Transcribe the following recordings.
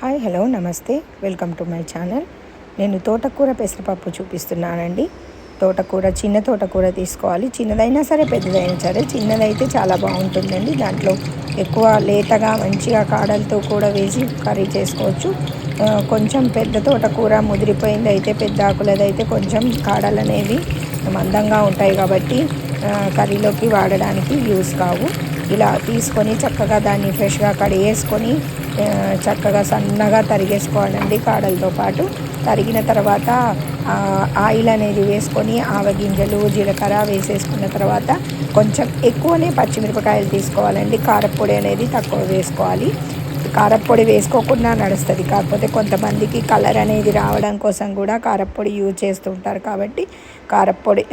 Hi hello నమస్తే. Welcome to my channel నేను తోటకూర పెసరపప్పు చూపిస్తున్నానండి. తోటకూర చిన్న తోటకూర తీసుకోవాలి. చిన్నదైనా సరే పెద్దదైనా సరే చిన్నదైతే చాలా బాగుంటుందండి. దాంట్లో ఎక్కువ లేతగా మంచిగా కాడలతో కూడా వేసి కర్రీ చేసుకోవచ్చు. కొంచెం పెద్ద తోటకూర ముదిరిపోయింది అయితే పెద్ద ఆకులదైతే కొంచెం కాడలు అనేవి మందంగా ఉంటాయి కాబట్టి కర్రీలోకి వాడడానికి యూస్ కావు. ఇలా తీసుకొని చక్కగా దాన్ని ఫ్రెష్గా కడిగేసుకొని చక్కగా సన్నగా తరిగేసుకోవాలండి కాడలతో పాటు. తరిగిన తర్వాత ఆయిల్ అనేది వేసుకొని ఆవగింజలు జీలకర్ర వేసేసుకున్న తర్వాత కొంచెం ఎక్కువనే పచ్చిమిరపకాయలు తీసుకోవాలండి. కారపొడి అనేది తక్కువ వేసుకోవాలి. కారప్పొడి వేసుకోకుండా నడుస్తుంది. కాకపోతే కొంతమందికి కలర్ అనేది రావడం కోసం కూడా కారప్పొడి యూజ్ చేస్తుంటారు కాబట్టి కారప్పొడి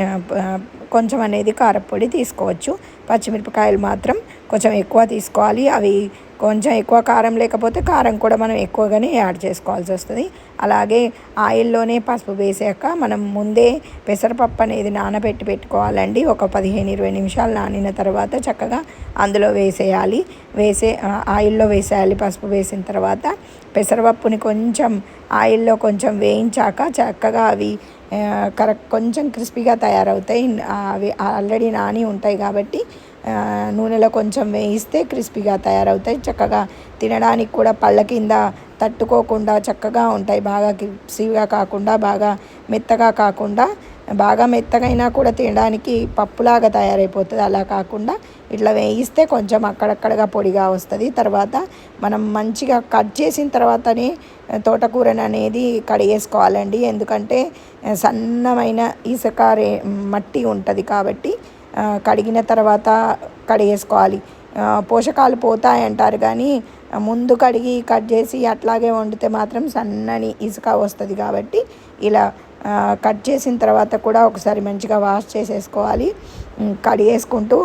కొంచెం అనేది కారప్పొడి తీసుకోవచ్చు. పచ్చిమిరపకాయలు మాత్రం కొంచెం ఎక్కువ తీసుకోవాలి. అవి కొంచెం ఎక్కువ కారం లేకపోతే కారం కూడా మనం ఎక్కువగానే యాడ్ చేసుకోవాల్సి వస్తుంది. అలాగే ఆయిల్లోనే పసుపు వేసాక మనం ముందే పెసరపప్పు అనేది నానబెట్టి పెట్టుకోవాలండి. ఒక పదిహేను ఇరవై నిమిషాలు నానిన తర్వాత చక్కగా అందులో వేసేయాలి. వేసే ఆయిల్లో వేసేయాలి పసుపు వేసిన తర్వాత. పెసరపప్పుని కొంచెం ఆయిల్లో కొంచెం వేయించాక చక్కగా అవి కరెక్ట్ కొంచెం క్రిస్పీగా తయారవుతాయి. అవి ఆల్రెడీ నాని ఉంటాయి కాబట్టి నూనెలో కొంచెం వేయిస్తే క్రిస్పీగా తయారవుతాయి. చక్కగా తినడానికి కూడా పళ్ళ కింద తట్టుకోకుండా చక్కగా ఉంటాయి. బాగా క్రిస్పీగా కాకుండా బాగా మెత్తగా కాకుండా బాగా మెత్తగైనా కూడా తినడానికి పప్పులాగా తయారైపోతుంది. అలా కాకుండా ఇట్లా వేయిస్తే కొంచెం అక్కడక్కడగా పొడిగా వస్తుంది. తర్వాత మనం మంచిగా కట్ చేసిన తర్వాతనే తోటకూరని అనేది కడిగేసుకోవాలండి. ఎందుకంటే సన్నమైన ఇసుక రే మట్టి ఉంటుంది కాబట్టి కడిగిన తర్వాత కడిగేసుకోవాలి. పోషకాలు పోతాయి అంటారు కానీ ముందు కడిగి కట్ చేసి అట్లాగే వండితే మాత్రం సన్నని ఇసుక వస్తుంది కాబట్టి ఇలా కట్ చేసిన తర్వాత కూడా ఒకసారి మంచిగా వాష్ చేసేసుకోవాలి. కడిగేసుకుంటూ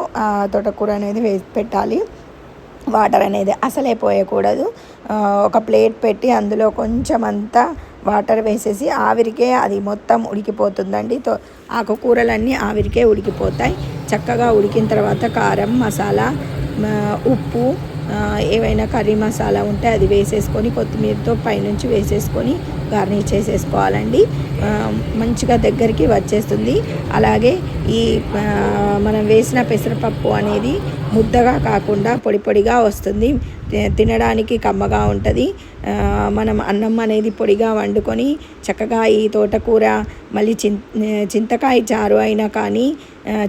తోటకూర అనేది వేసి పెట్టాలి. వాటర్ అనేది అసలే పోయకూడదు. ఒక ప్లేట్ పెట్టి అందులో కొంచెం అంతా వాటర్ వేసేసి ఆవిరికే అది మొత్తం ఉడికిపోతుందండి. తో ఆకుకూరలన్నీ ఆవిరికే ఉడికిపోతాయి. చక్కగా ఉడికిన తర్వాత కారం మసాలా ఉప్పు ఏవైనా కర్రీ మసాలా ఉంటే అది వేసేసుకొని కొత్తిమీరతో పైనుంచి వేసేసుకొని గార్నిష్ చేసేసుకోవాలండి. మంచిగా దగ్గరికి వచ్చేస్తుంది. అలాగే ఈ మనం వేసిన పెసరపప్పు అనేది ముద్దగా కాకుండా పొడి పొడిగా వస్తుంది. తినడానికి కమ్మగా ఉంటుంది. మనం అన్నం అనేది పొడిగా వండుకొని చక్కగా ఈ తోటకూర మళ్ళీ చిం చింతకాయ చారు అయినా కానీ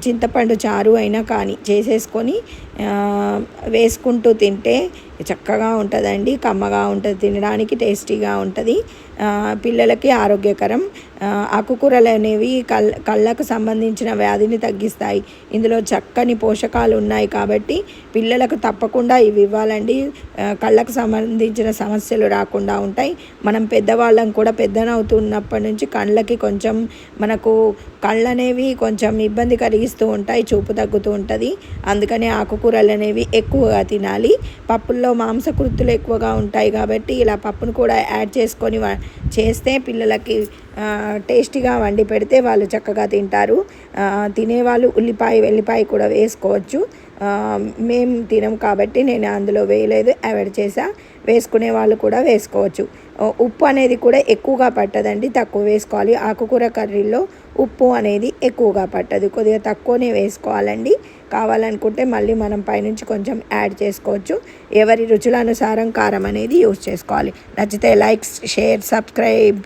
చింతపండు చారు అయినా కానీ చేసేసుకొని వేసుకుంటూ తింటే చక్కగా ఉంటుందండి కమ్మగా ఉంటుంది తినడానికి టేస్టీగా ఉంటుంది. పిల్లలకి ఆరోగ్యకరం. ఆకుకూరలు అనేవి కళ్ళ కళ్ళకు సంబంధించిన వ్యాధిని తగ్గిస్తాయి. ఇందులో చక్కని పోషకాలు ఉన్నాయి కాబట్టి పిల్లలకు తప్పకుండా ఇవి ఇవ్వాలండి. కళ్ళకు సంబంధించిన సమస్యలు రాకుండా ఉంటాయి. మనం పెద్దవాళ్ళం కూడా పెద్దనవుతున్నప్పటి నుంచి కళ్ళకి కొంచెం మనకు కళ్ళు అనేవి కొంచెం ఇబ్బంది కలిగిస్తూ ఉంటాయి చూపు తగ్గుతూ ఉంటుంది. అందుకని ఆకుకూరలు అనేవి ఎక్కువగా తినాలి. పప్పుల్లో మాంసకృతులు ఎక్కువగా ఉంటాయి కాబట్టి ఇలా పప్పును కూడా యాడ్ చేసుకొని చేస్తే పిల్లలకి టేస్టీగా వండి పెడితే వాళ్ళు చక్కగా తింటారు. తినేవాళ్ళు ఉల్లిపాయ వెల్లిపాయ కూడా వేసుకోవచ్చు. మేము తినం కాబట్టి నేను అందులో వేయలేదు. అవాయిడ్ చేసా. వేసుకునే వాళ్ళు కూడా వేసుకోవచ్చు. ఉప్పు అనేది కూడా ఎక్కువగా పట్టదండి. తక్కువ వేసుకోవాలి. ఆకుకూర కర్రీలో ఉప్పు అనేది ఎక్కువగా పట్టదు. కొద్దిగా తక్కువనే వేసుకోవాలండి. కావాలనుకుంటే మళ్ళీ మనం పైనుంచి కొంచెం యాడ్ చేసుకోవచ్చు. ఎవరి రుచుల అనుసారం కారం అనేది యూస్ చేసుకోవాలి. నచ్చితే లైక్స్ షేర్ సబ్స్క్రైబ్.